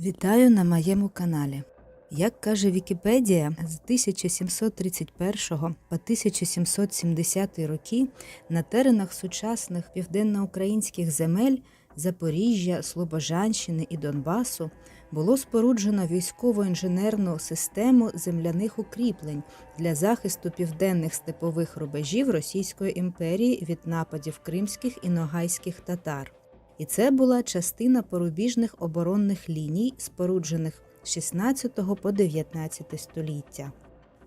Вітаю на моєму каналі. Як каже Вікіпедія, з 1731 по 1770 роки на теренах сучасних південноукраїнських земель Запоріжжя, Слобожанщини і Донбасу було споруджено військово-інженерну систему земляних укріплень для захисту південних степових рубежів Російської імперії від нападів кримських і ногайських татар. І це була частина порубіжних оборонних ліній, споруджених з 16 по 19 століття.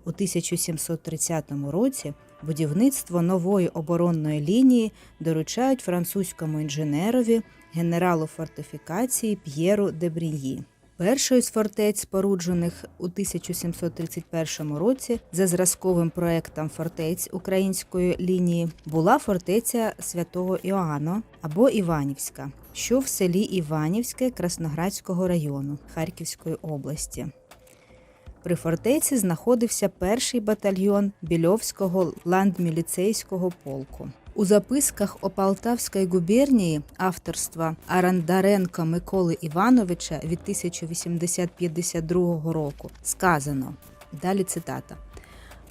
У 1730 році будівництво нової оборонної лінії доручають французькому інженерові, генералу фортифікації П'єру де Бріньї. Першою з фортець, споруджених у 1731 році за зразковим проектом фортець української лінії, була фортеця святого Іоанна або Іванівська, що в селі Іванівське Красноградського району Харківської області. При фортеці знаходився перший батальйон Більовського ландміліцейського полку. У записках о Полтавській губернії авторства Арандаренка Миколи Івановича від 1852 року сказано далі цитата.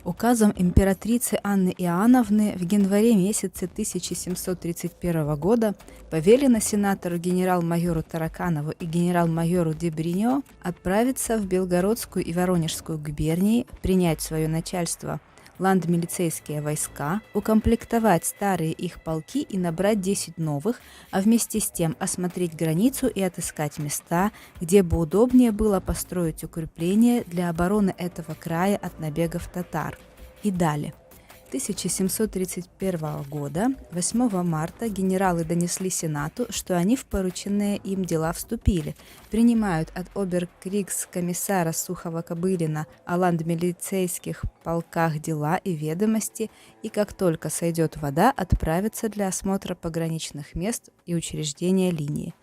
Указом императрицы Анны Иоанновны в январе месяце 1731 года повелено сенатору генерал-майору Тараканову и генерал-майору Дебриньо отправиться в Белгородскую и Воронежскую губернии, принять свое начальство ландмилицейские войска, укомплектовать старые их полки и набрать 10 новых, а вместе с тем осмотреть границу и отыскать места, где бы удобнее было построить укрепления для обороны этого края от набегов татар. И далее. 1731 года, 8 марта, генералы донесли Сенату, что они в порученные им дела вступили, принимают от обер-крикс-комиссара Сухова-Кобылина о ландмилицейских полках дела и ведомости, и как только сойдет вода, отправятся для осмотра пограничных мест и учреждения линии.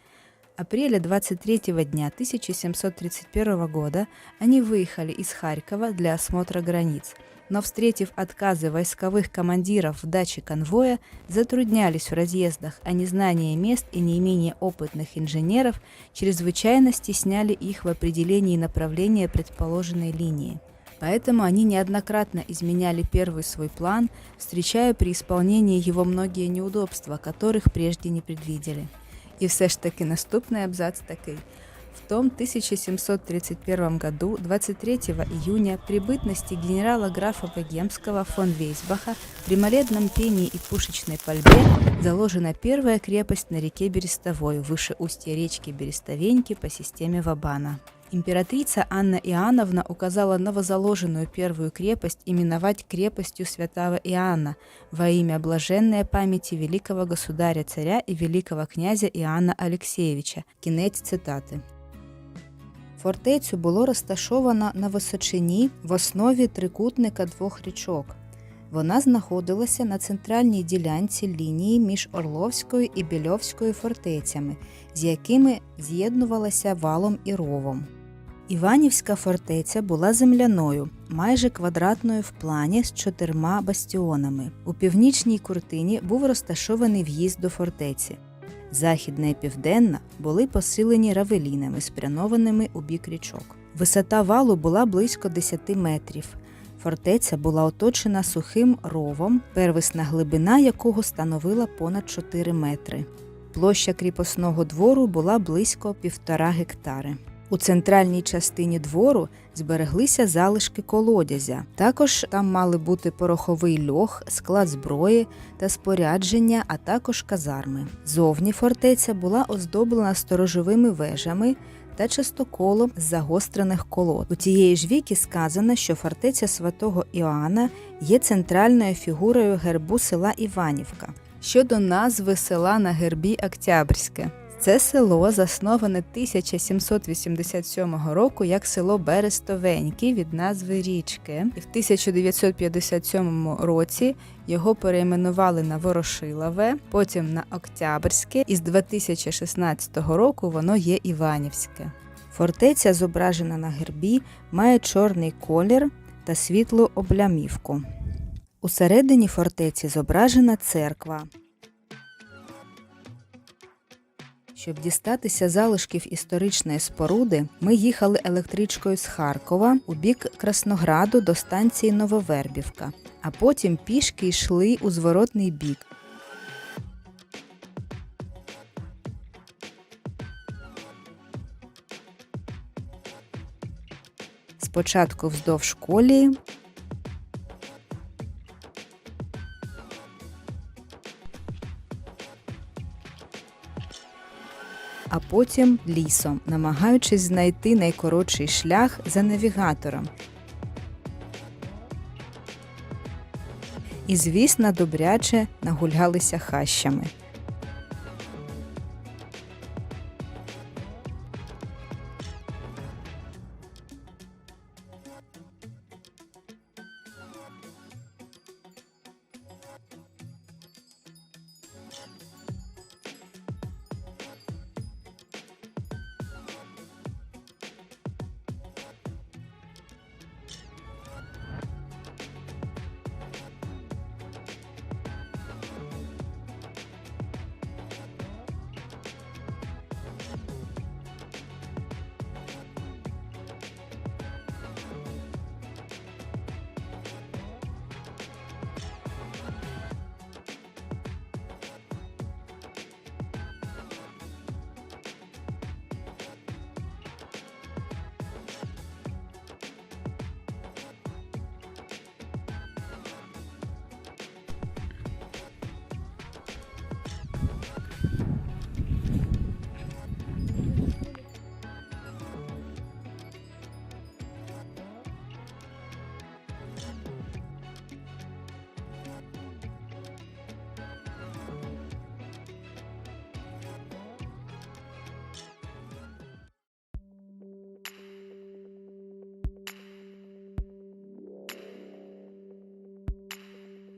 Апреля 23 дня 1731 года они выехали из Харькова для осмотра границ – но, встретив отказы войсковых командиров в даче конвоя, затруднялись в разъездах, а незнание мест и неимение опытных инженеров чрезвычайно стесняли их в определении направления предположенной линии. Поэтому они неоднократно изменяли первый свой план, встречая при исполнении его многие неудобства, которых прежде не предвидели. І все ж таки наступний абзац такий. В том 1731 году, 23 июня, при бытности генерала графа Богемского фон Вейсбаха при молебном пении и пушечной пальбе заложена первая крепость на реке Берестовой, выше устья речки Берестовеньки по системе Вабана. Императрица Анна Иоанновна указала новозаложенную первую крепость именовать крепостью святого Иоанна во имя блаженной памяти великого государя-царя и великого князя Иоанна Алексеевича. Кінець цитати. Фортецю було розташовано на височині в основі трикутника двох річок. Вона знаходилася на центральній ділянці лінії між Орловською і Більовською фортецями, з якими з'єднувалася валом і ровом. Іванівська фортеця була земляною, майже квадратною в плані з чотирма бастіонами. У північній куртині був розташований в'їзд до фортеці. Західна і південна були посилені равелінами, спрямованими у бік річок. Висота валу була близько 10 метрів. Фортеця була оточена сухим ровом, первісна глибина якого становила понад 4 метри. Площа кріпосного двору була близько півтора гектари. У центральній частині двору збереглися залишки колодязя. Також там мали бути пороховий льох, склад зброї та спорядження, а також казарми. Зовні фортеця була оздоблена сторожовими вежами та частоколом з загострених колод. У тієї ж віки сказано, що фортеця святого Іоанна є центральною фігурою гербу села Іванівка. Щодо назви села на гербі Октябрьське. Це село засноване 1787 року як село Берестовеньки від назви річки. І в 1957 році його перейменували на Ворошилове, потім на Октябрьське, і з 2016 року воно є Іванівське. Фортеця, зображена на гербі, має чорний колір та світлу облямівку. Усередині фортеці зображена церква. Щоб дістатися залишків історичної споруди, ми їхали електричкою з Харкова у бік Краснограду до станції Нововербівка, а потім пішки йшли у зворотний бік. Спочатку вздовж колії, а потім лісом, намагаючись знайти найкоротший шлях за навігатором. І, звісно, добряче нагулялися хащами.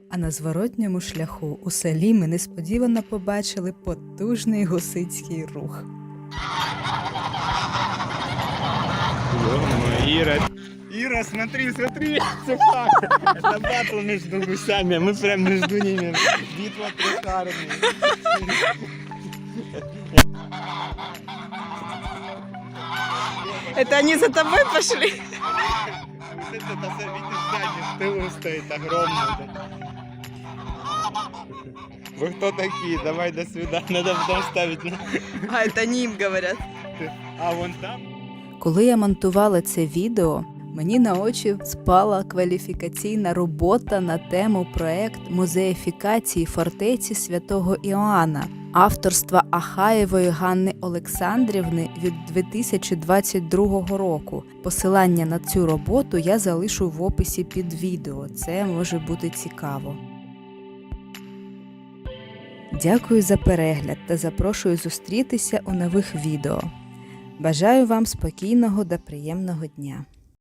А на зворотньому шляху у селі ми несподівано побачили потужний гусицький рух. Ира. Ира, смотри, смотри, Сухар. Это батл между гусями, мы прям между ними. Битва трех армий. Это они за тобой пошли? Вот это да, видишь, сзади, в тылу стоит огромный. Вы кто такие? Давай до свидания. Надо потом ставить. на- А, это они им говорят. А вон там? Коли я монтувала це відео, мені на очі спала кваліфікаційна робота на тему проект музеїфікації фортеці святого Іоанна авторства Ахаєвої Ганни Олександрівни від 2022 року. Посилання на цю роботу я залишу в описі під відео. Це може бути цікаво. Дякую за перегляд та запрошую зустрітися у нових відео. Бажаю вам спокійного та приємного дня.